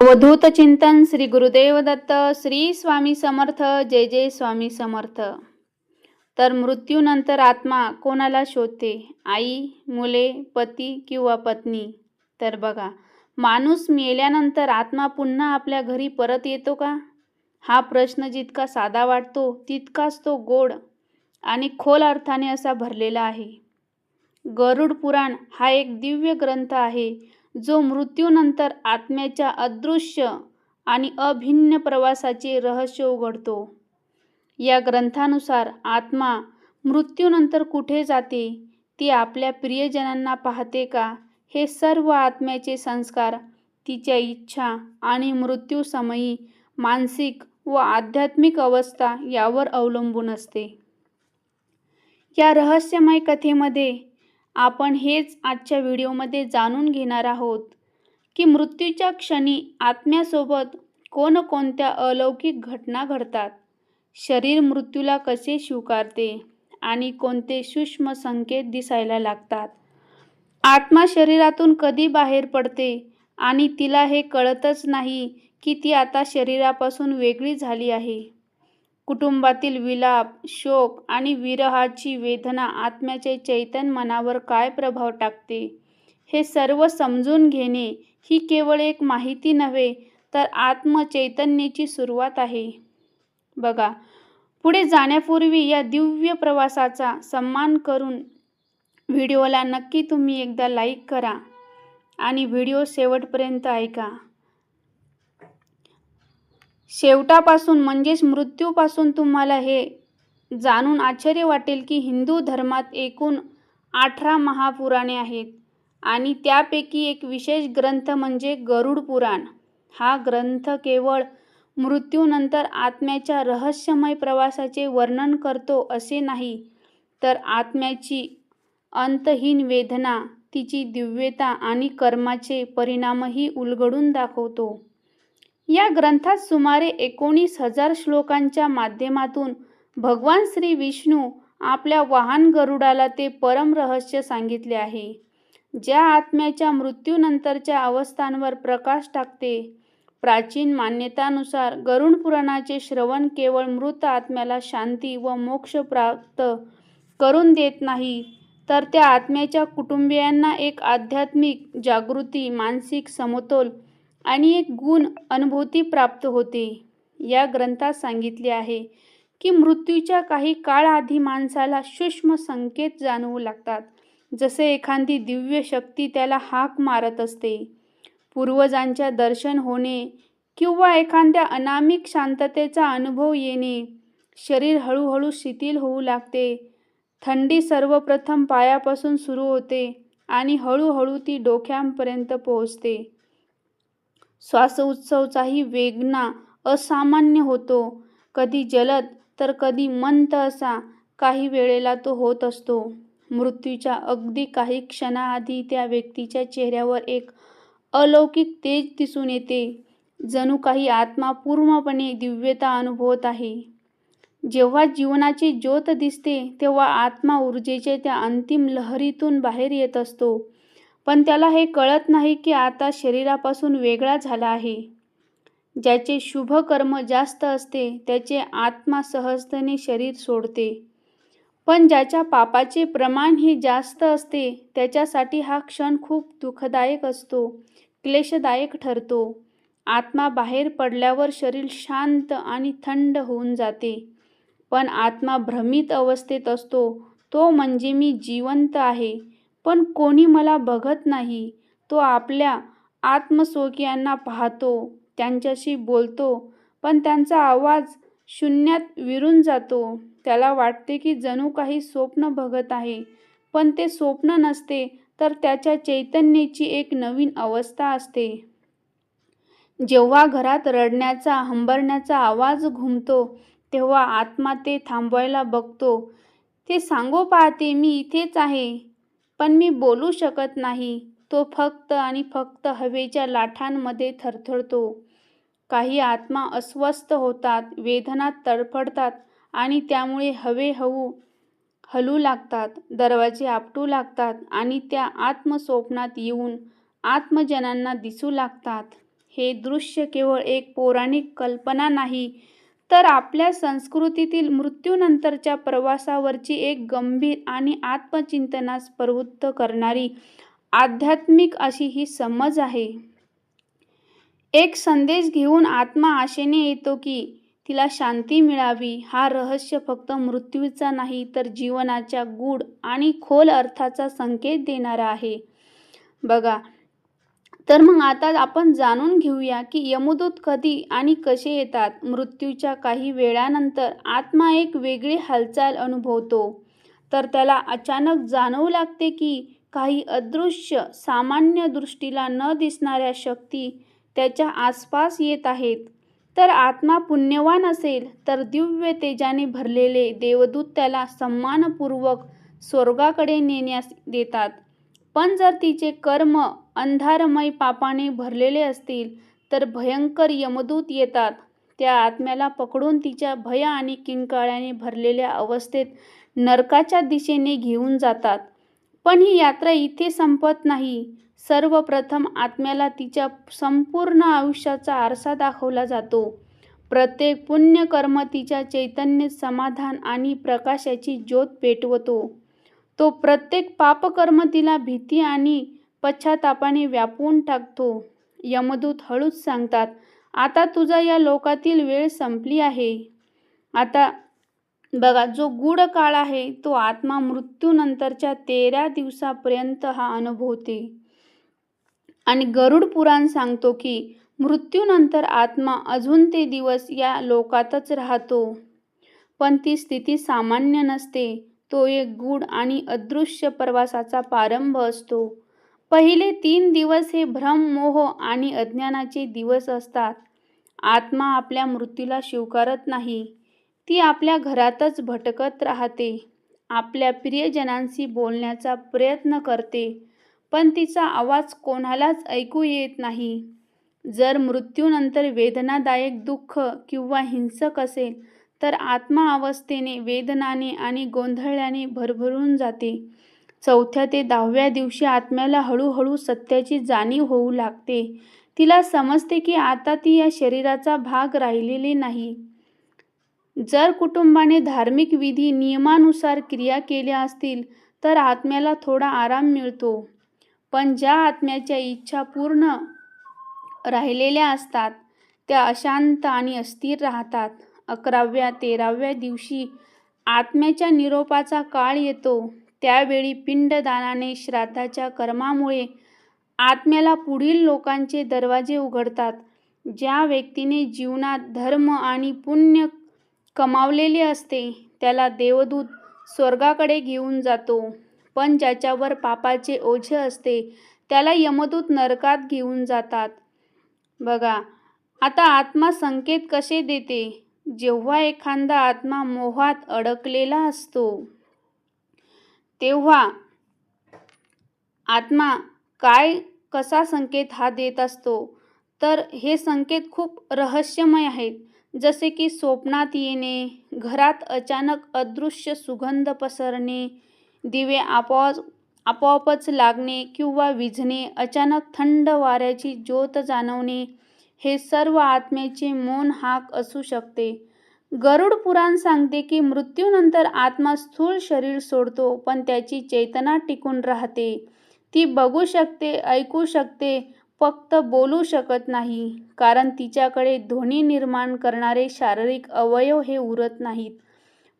अवधूत चिंतन श्री गुरुदेव दत्त श्री स्वामी समर्थ जय जय स्वामी समर्थ. तर मृत्यूनंतर आत्मा कोणाला शोधते? आई मुले पती किंवा पत्नी? तर बघा माणूस मेल्यानंतर आत्मा पुन्हा आपल्या घरी परत येतो का? हा प्रश्न जितका साधा वाटतो तितकाच तो गोड आणि खोल अर्थाने असा भरलेला आहे. गरुड पुराण हा एक दिव्य ग्रंथ आहे. जो मृत्यूनंतर आत्म्याच्या अदृश्य आणि अभिन्न प्रवासाचे रहस्य उघडतो. या ग्रंथानुसार आत्मा मृत्यूनंतर कुठे जाते ती आपल्या प्रियजनांना पाहते का हे सर्व आत्म्याचे संस्कार तिच्या इच्छा आणि मृत्यूसमयी मानसिक व आध्यात्मिक अवस्था यावर अवलंबून असते. या रहस्यमय कथेमध्ये आपण हेच आजच्या व्हिडिओमध्ये जाणून घेणार आहोत की मृत्यूच्या क्षणी आत्म्यासोबत कोणकोणत्या अलौकिक घटना घडतात? शरीर मृत्यूला कसे स्वीकारते आणि कोणते सूक्ष्म संकेत दिसायला लागतात? आत्मा शरीरातून कधी बाहेर पडते आणि तिला हे कळतच नाही की ती आता शरीरापासून वेगळी झाली आहे. कुटुंबातील विलाप शोक आणि विरहाची वेदना आत्म्याचे चैतन मनावर काय प्रभाव टाकते? हे सर्व समजून घेणे ही केवळ एक माहिती नव्हे तर आत्मचैतन्याची सुरुवात आहे. बघा पुढे जाण्यापूर्वी या दिव्य प्रवासाचा सन्मान करून व्हिडिओला नक्की तुम्ही एकदा लाईक करा आणि व्हिडिओ शेवटपर्यंत ऐका. शेवटापासून म्हणजेच मृत्यूपासून तुम्हाला हे जाणून आश्चर्य वाटेल की हिंदू धर्मात एकूण अठरा महापुराणे आहेत आणि त्यापैकी एक विशेष ग्रंथ म्हणजे गरुड पुराण. हा ग्रंथ केवळ मृत्यूनंतर आत्म्याच्या रहस्यमय प्रवासाचे वर्णन करतो असे नाही तर आत्म्याची अंतहीन वेदना तिची दिव्यता आणि कर्माचे परिणामही उलगडून दाखवतो. या ग्रंथात सुमारे एकोणीस हजार श्लोकांच्या माध्यमातून भगवान श्री विष्णू आपल्या वाहन गरुडाला ते परम रहस्य सांगितले आहे. ज्या आत्म्याच्या मृत्यूनंतरच्या अवस्थांवर प्रकाश टाकते प्राचीन मान्यतानुसार गरुड पुराणाचे श्रवण केवळ मृत आत्म्याला शांती व मोक्ष प्राप्त करून देत नाही तर त्या आत्म्याच्या कुटुंबियांना एक आध्यात्मिक जागृती मानसिक समतोल आणि एक गुण अनुभूती प्राप्त होते. या ग्रंथात सांगितले आहे की मृत्यूच्या काही काळआधी माणसाला सूक्ष्म संकेत जाणवू लागतात. जसे एखादी दिव्य शक्ती त्याला हाक मारत असते. पूर्वजांच्या दर्शन होणे किंवा एखाद्या अनामिक शांततेचा अनुभव येणे शरीर हळूहळू शिथिल होऊ लागते. थंडी सर्वप्रथम पायापासून सुरू होते आणि हळूहळू ती डोक्यांपर्यंत पोहोचते. श्वासोत्सवचाही वेगना असामान्य होतो. कधी जलद तर कधी मंत असा. काही वेळेला तो होत असतो. मृत्यूच्या अगदी काही क्षणाआधी त्या व्यक्तीच्या चेहऱ्यावर एक अलौकिक तेज दिसून येते. जणू काही आत्मा पूर्णपणे दिव्यता अनुभवत आहे. जेव्हा जीवनाची ज्योत दिसते तेव्हा आत्मा ऊर्जेच्या त्या अंतिम लहरीतून बाहेर येत असतो. पण त्याला हे कळत नाही की आता शरीरापासून वेगळा झाला आहे. ज्याचे शुभ कर्म जास्त असते त्याचे आत्मा सहजतेने शरीर सोडते. पण ज्याच्या पापाचे प्रमाण हे जास्त असते त्याच्यासाठी हा क्षण खूप दुःखदायक असतो क्लेशदायक ठरतो. आत्मा बाहेर पडल्यावर शरीर शांत आणि थंड होऊन जाते. पण आत्मा भ्रमित अवस्थेत असतो तो म्हणजे मी जिवंत आहे. पण कोणी मला बघत नाही. तो आपल्या आत्मस्वकीयांना पाहतो त्यांच्याशी बोलतो पण त्यांचा आवाज शून्यात विरून जातो. त्याला वाटते की जणू काही स्वप्न बघत आहे. पण ते स्वप्न नसते तर त्याच्या चैतन्याची एक नवीन अवस्था असते. जेव्हा घरात रडण्याचा हंबरण्याचा आवाज घुमतो तेव्हा आत्मा ते थांबवायला बघतो. ते सांगो पाहते मी इथेच आहे. पण मी बोलू शकत नाही. तो फक्त आणि फक्त हवेच्या लाटांमध्ये थरथरतो. काही आत्मा अस्वस्थ होतात वेदनात तडफडतात आणि त्यामुळे हवे हवू हलू लागतात दरवाजे आपटू लागतात आणि त्या आत्मस्वप्नात येऊन आत्मजनांना दिसू लागतात. हे दृश्य केवळ एक पौराणिक कल्पना नाही तर आपल्या संस्कृतीतील मृत्यूनंतरच्या प्रवासावरची एक गंभीर आणि आत्मचिंतनास प्रवृत्त करणारी आध्यात्मिक अशी ही समज आहे. एक संदेश घेऊन आत्मा आशेने येतो की तिला शांती मिळावी हा रहस्य फक्त मृत्यूचा नाही तर जीवनाच्या गूढ आणि खोल अर्थाचा संकेत देणारा आहे. बघा तर मग आता आपण जाणून घेऊया की यमदूत कधी आणि कसे येतात. मृत्यूच्या काही वेळानंतर आत्मा एक वेगळी हालचाल अनुभवतो. तर त्याला अचानक जाणवू लागते की काही अदृश्य सामान्य दृष्टीला न दिसणाऱ्या शक्ती त्याच्या आसपास येत आहेत. तर आत्मा पुण्यवान असेल तर दिव्य तेजाने भरलेले देवदूत त्याला सन्मानपूर्वक स्वर्गाकडे नेण्यास देतात. पण जर तिचे कर्म अंधारमय पापाने भरलेले असतील तर भयंकर यमदूत येतात. त्या आत्म्याला पकडून तिच्या भय आणि किंकाळ्याने भरलेल्या अवस्थेत नरकाच्या दिशेने घेऊन जातात. पण ही यात्रा इथे संपत नाही. सर्वप्रथम आत्म्याला तिच्या संपूर्ण आयुष्याचा आरसा दाखवला जातो. प्रत्येक पुण्यकर्म तिच्या चैतन्य समाधान आणि प्रकाशाची ज्योत पेटवतो. तो प्रत्येक पापकर्म तिला भीती आणि पश्चातापाने व्यापून टाकतो. यमदूत हळूच सांगतात आता तुझा या लोकातील वेळ संपली आहे. आता बघा जो गूढ काळ आहे तो आत्मा मृत्यूनंतरच्या तेरा दिवसापर्यंत हा अनुभवते. आणि गरुड पुराण सांगतो की मृत्यूनंतर आत्मा अजून ते दिवस या लोकातच राहतो. पण ती स्थिती सामान्य नसते. तो एक गूढ आणि अदृश्य प्रवासाचा प्रारंभ असतो. पहिले तीन दिवस हे भ्रम मोह आणि अज्ञानाचे दिवस असतात. आत्मा आपल्या मृत्यूला स्वीकारत नाही. ती आपल्या घरातच भटकत राहते. आपल्या प्रियजनांशी बोलण्याचा प्रयत्न करते पण तिचा आवाज कोणालाच ऐकू येत नाही. जर मृत्यूनंतर वेदनादायक दुःख किंवा हिंसक असेल तर आत्मा अवस्थेने वेदनाने आणि गोंधळल्याने भरभरून जाते. चौथ्या ते दहाव्या दिवशी आत्म्याला हळूहळू सत्याची जाणीव होऊ लागते. तिला समजते की आता ती या शरीराचा भाग राहिलेली नाही. जर कुटुंबाने धार्मिक विधी नियमानुसार क्रिया केल्या असतील तर आत्म्याला थोडा आराम मिळतो. पण ज्या आत्म्याच्या इच्छा पूर्ण राहिलेल्या असतात त्या अशांत आणि अस्थिर राहतात. अकराव्या तेराव्या दिवशी आत्म्याच्या निरोपाचा काळ येतो. त्यावेळी पिंडदानाने श्राद्धाच्या कर्मामुळे आत्म्याला पुढील लोकांचे दरवाजे उघडतात. ज्या व्यक्तीने जीवनात धर्म आणि पुण्य कमावलेले असते त्याला देवदूत स्वर्गाकडे घेऊन जातो. पण ज्याच्यावर पापाचे ओझे असते त्याला यमदूत नरकात घेऊन जातात. बघा आता आत्मा संकेत कसे देते? जेव्हा एखादा आत्मा मोहात अडकलेला असतो. तेव्हा आत्मा काय कसा संकेत हा देत असतो? तर हे संकेत खूप रहस्यमय आहेत. जसे की स्वप्नात येणे घरात अचानक अदृश्य सुगंध पसरणे दिवे आपोआप आपोआपच लागणे किंवा विझणे अचानक थंड वाऱ्याची ज्योत जाणवणे हे सर्व आत्म्याचे मौन हाक असू शकते. गरुड पुराण सांगते की मृत्यूनंतर आत्मा स्थूल शरीर सोडतो पण त्याची चेतना टिकून राहते. ती बघू शकते ऐकू शकते फक्त बोलू शकत नाही कारण तिच्याकडे ध्वनी निर्माण करणारे शारीरिक अवयव हे उरत नाहीत.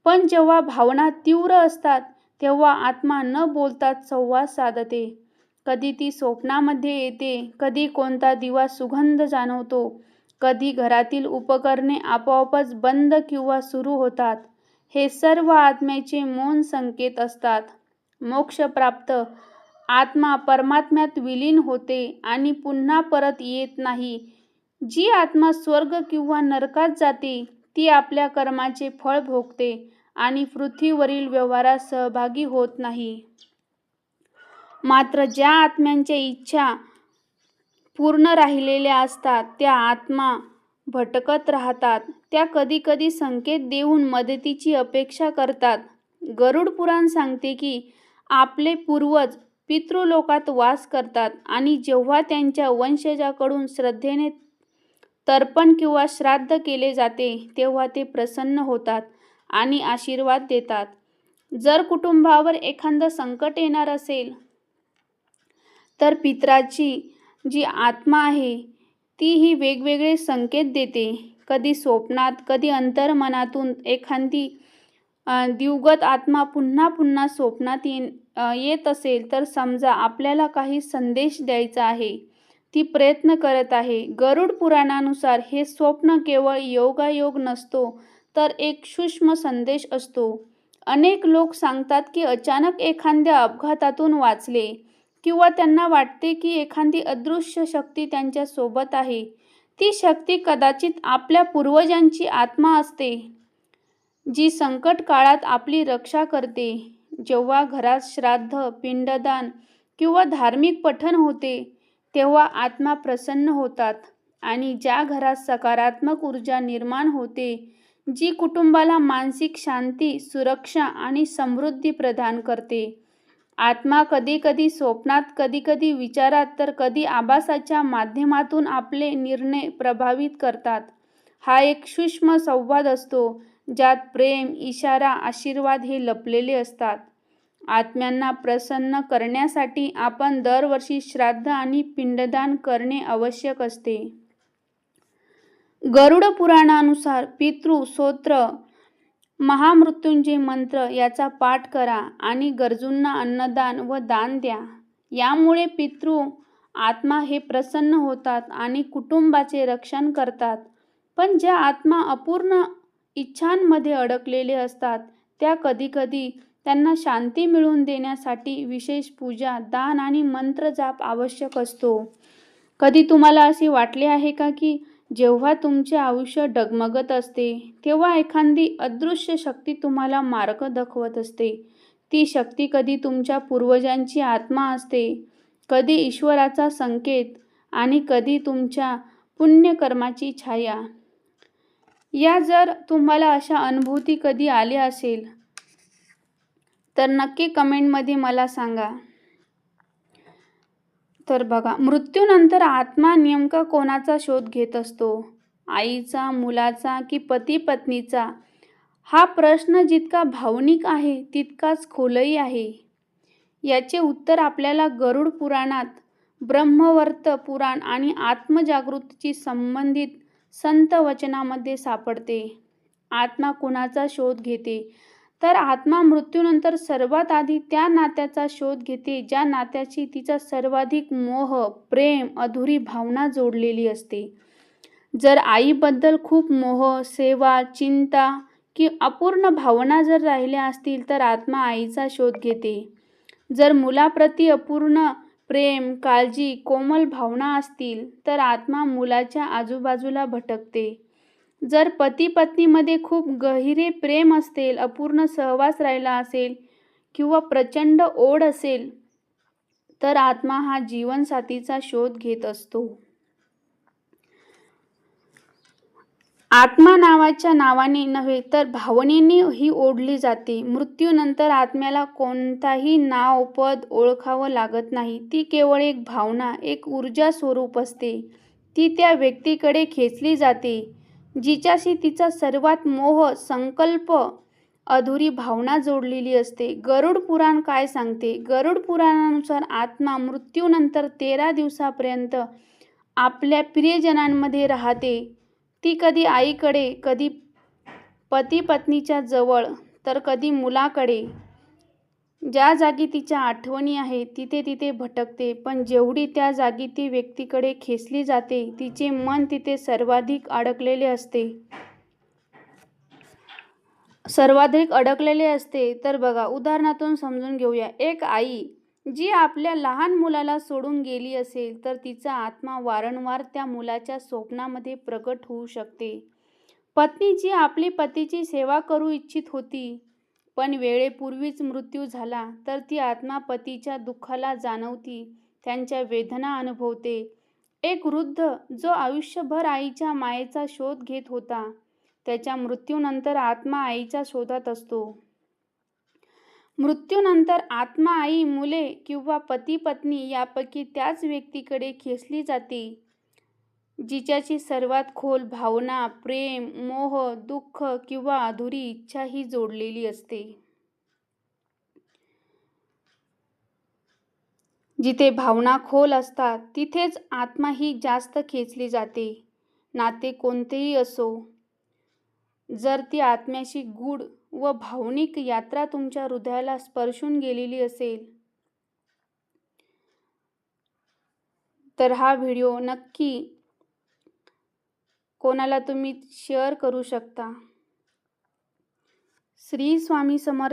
पण जेव्हा भावना तीव्र असतात तेव्हा आत्मा न बोलताच संवाद साधते. कधी ती स्वप्नामध्ये येते कधी कोणता दिवा सुगंध जाणवतो कधी घरातील उपकरणे आपोआपच बंद किंवा सुरू होतात. हे सर्व आत्म्याचे मौन संकेत असतात. मोक्षप्राप्त आत्मा परमात्म्यात विलीन होते आणि पुन्हा परत येत नाही. जी आत्मा स्वर्ग किंवा नरकात जाते ती आपल्या कर्माचे फळ भोगते आणि पृथ्वीवरील व्यवहारात सहभागी होत नाही. मात्र ज्या आत्म्यांच्या इच्छा पूर्ण राहिलेल्या असतात त्या आत्मा भटकत राहतात त्या कधीकधी संकेत देऊन मदतीची अपेक्षा करतात. गरुड पुराण सांगते की आपले पूर्वज पितृलोकात वास करतात आणि जेव्हा त्यांच्या वंशजाकडून श्रद्धेने तर्पण किंवा श्राद्ध केले जाते तेव्हा ते प्रसन्न होतात आणि आशीर्वाद देतात. जर कुटुंबावर एखादं संकट येणार असेल तर पित्राची जी आत्मा आहे ती ही वेगवेगळे संकेत देते. कधी स्वप्नात कधी अंतर्मनातून एखादी दिवगत आत्मा पुन्हा पुन्हा स्वप्नात ये येत असेल तर समजा आपल्याला काही संदेश द्यायचा आहे. ती प्रयत्न करत आहे. गरुड पुराणानुसार हे स्वप्न केवळ योगायोग नसतो तर एक सूक्ष्म संदेश असतो. अनेक लोक सांगतात की अचानक एखाद्या अपघातातून वाचले. किंवा त्यांना वाटते की एखादी अदृश्य शक्ती त्यांच्यासोबत आहे. ती शक्ती कदाचित आपल्या पूर्वजांची आत्मा असते जी संकट काळात आपली रक्षा करते. जेव्हा घरात श्राद्ध पिंडदान किंवा धार्मिक पठण होते तेव्हा आत्मा प्रसन्न होतात आणि ज्या घरात सकारात्मक ऊर्जा निर्माण होते जी कुटुंबाला मानसिक शांती सुरक्षा आणि समृद्धी प्रदान करते. आत्मा कधी कधी स्वप्नात कधी कधी विचारात तर कधी आभासाच्या माध्यमातून आपले निर्णय प्रभावित करतात. हा एक सूक्ष्म संवाद असतो ज्यात प्रेम इशारा आशीर्वाद हे लपलेले असतात. आत्म्यांना प्रसन्न करण्यासाठी आपण दरवर्षी श्राद्ध आणि पिंडदान करणे आवश्यक असते. गरुड पुराणानुसार पितृ सोत्र महामृत्युंजय मंत्र याचा पाठ करा आणि गरजूंना अन्नदान व दान द्या. यामुळे पितृ आत्मा हे प्रसन्न होतात आणि कुटुंबाचे रक्षण करतात. पण ज्या आत्मा अपूर्ण इच्छांमध्ये अडकलेले असतात त्या कधीकधी त्यांना शांती मिळवून देण्यासाठी विशेष पूजा दान आणि मंत्रजाप आवश्यक असतो. कधी तुम्हाला असे वाटले आहे का की जेव्हा तुमचे आयुष्य डगमगत असते तेव्हा एखादी अदृश्य शक्ती तुम्हाला मार्ग दाखवत असते. ती शक्ती कधी तुमच्या पूर्वजांची आत्मा असते कधी ईश्वराचा संकेत आणि कधी तुमच्या पुण्यकर्माची छाया. या जर तुम्हाला अशा अनुभूती कधी आल्या असेल तर नक्की कमेंटमध्ये मला सांगा. तर बघा मृत्यूनंतर आत्मा नेमका कोणाचा शोध घेत असतो? आईचा मुलाचा की पती पत्नीचा हा प्रश्न जितका भावनिक आहे तितकाच खोलही आहे. याचे उत्तर आपल्याला गरुड पुराणात ब्रह्मवर्त पुराण आणि आत्मजागृतीची संबंधित संत वचनामध्ये सापडते. आत्मा कुणाचा शोध घेते? तर आत्मा मृत्यूनंतर सर्वात आधी त्या नात्याचा शोध घेते ज्या नात्याची तिचा सर्वाधिक मोह प्रेम अधुरी भावना जोडलेली असते. जर आईबद्दल खूप मोह सेवा चिंता की अपूर्ण भावना जर राहिल्या असतील तर आत्मा आईचा शोध घेते. जर मुलाप्रती अपूर्ण प्रेम काळजी कोमल भावना असतील तर आत्मा मुलाच्या आजूबाजूला भटकते. जर पती पत्नीमध्ये खूप गहिरे प्रेम असेल अपूर्ण सहवास राहिला असेल किंवा प्रचंड ओढ असेल तर आत्मा हा जीवनसाथीचा शोध घेत असतो. आत्मा नावाच्या नावाने नव्हे तर भावनेने ही ओढली जाते. मृत्यूनंतर आत्म्याला कोणताही नाव पद ओळखावं लागत नाही. ती केवळ एक भावना एक ऊर्जा स्वरूप असते. ती त्या व्यक्तीकडे खेचली जाते. जिच्याशी तिचा सर्वात मोह संकल्प अधुरी भावना जोडलेली असते. गरुड पुराण काय सांगते? गरुड पुराणानुसार आत्मा मृत्यूनंतर तेरा दिवसापर्यंत आपल्या प्रियजनांमध्ये राहते. ती कधी आईकडे कधी पती पत्नीच्या जवळ तर कधी मुलाकडे. ज्या जागी तिच्या आठवणी आहे तिथे तिथे भटकते. पण जेवढी त्या जागी ती व्यक्तीकडे खेचली जाते तिचे मन तिथे सर्वाधिक अडकलेले असते. सर्वाधिक अडकलेले असते. तर बघा उदाहरणातून समजून घेऊया. एक आई जी आपल्या लहान मुलाला सोडून गेली असेल तर तिचा आत्मा वारंवार त्या मुलाच्या स्वप्नामध्ये प्रकट होऊ शकते. पत्नी जी आपली पतीची सेवा करू इच्छित होती पण वेळेपूर्वीच मृत्यू झाला तर ती आत्मा पतीच्या दुःखाला जाणवती त्यांच्या वेदना अनुभवते. एक वृद्ध जो आयुष्यभर आईच्या मायेचा शोध घेत होता त्याच्या मृत्यूनंतर आत्मा आईच्या शोधात असतो. मृत्यूनंतर आत्मा आई मुले किंवा पती पत्नी यापैकी त्याच व्यक्तीकडे खेचली जाते. जिच्याची सर्वात खोल भावना प्रेम मोह दुःख किंवा अधुरी इच्छा ही जोडलेली असते. जिथे भावना खोल असतात तिथेच आत्मा ही जास्त खेचली जाते. नाते कोणतेही असो जर ती आत्म्याशी गूढ व भावनिक यात्रा तुमच्या हृदयाला स्पर्शून गेलेली असेल तर हा व्हिडिओ नक्की कोणाला तुम्ही शेअर करू शकता? श्री स्वामी समर्थ